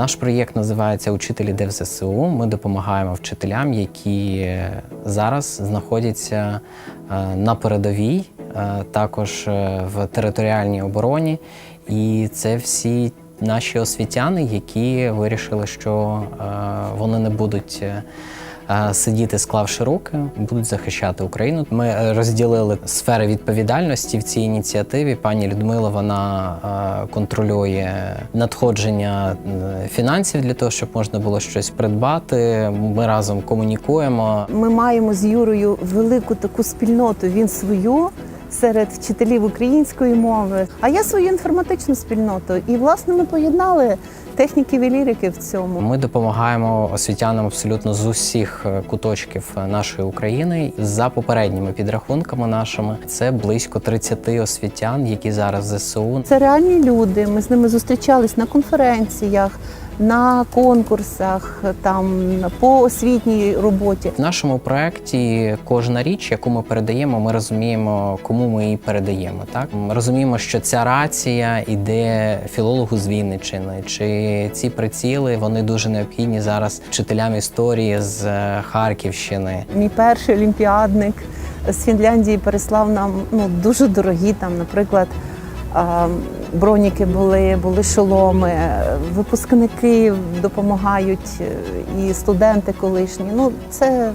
Наш проєкт називається Учителі іде ЗСУ. Ми допомагаємо вчителям, які зараз знаходяться е, на передовій, е, також е, в територіальній обороні. І це всі наші освітяни, які вирішили, що е, вони не будуть. Е, Сидіти, склавши руки, будуть захищати Україну. Ми е, розділили сфери відповідальності в цій ініціативі. Пані Людмила вона е, контролює надходження фінансів для того, щоб можна було щось придбати. Ми разом комунікуємо. Ми маємо з Юрою велику таку спільноту. Він свою серед вчителів української мови, а я свою інформатичну спільноту. І власне ми поєднали техніків і лірики в цьому. Ми допомагаємо освітянам абсолютно з усіх е, куточків е, нашої України. За попередніми підрахунками нашими це близько 30 освітян, які зараз в ЗСУ. Це реальні люди. Ми з ними зустрічались на конференціях, на конкурсах, там по освітній роботі. В нашому проєкті кожна річ, яку ми передаємо, ми розуміємо, кому ми її передаємо. Так ми розуміємо, що ця рація іде філологу з Вінниччини, чи ці приціли вони дуже необхідні зараз вчителям історії з е, Харківщини. Мій перший олімпіадник з Фінляндії переслав нам ну дуже дорогі там, наприклад. Броніки були, були шоломи, випускники допомагають е, і студенти колишні. Ну це,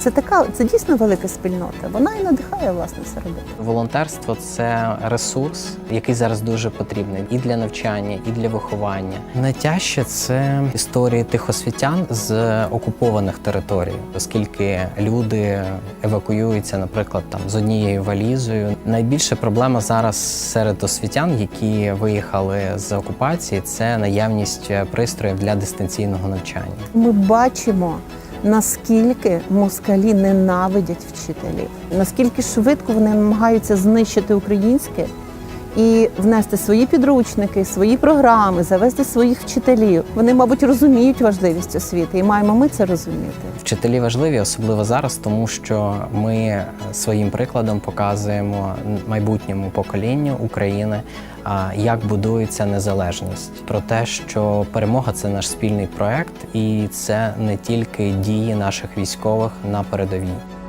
це така, це дійсно велика спільнота. Вона і надихає власне це робити. Волонтерство це ресурс, який зараз дуже потрібний і для навчання, і для виховання. Найтяжче це історії тих освітян з окупованих територій, оскільки люди евакуюються, наприклад, там з однією валізою. Найбільша проблема зараз серед освітян, які виїхали з окупації, це наявність пристроїв для дистанційного навчання. Ми бачимо, наскільки москалі ненавидять вчителів, наскільки швидко вони намагаються знищити українське і внести свої підручники, свої програми, завести своїх вчителів. Вони, мабуть, розуміють важливість освіти, і маємо ми це розуміти. Вчителі важливі, особливо зараз, тому що ми своїм прикладом показуємо майбутньому поколінню України, як будується незалежність, про те, що перемога це наш спільний проект, і це не тільки дії наших військових на передовій.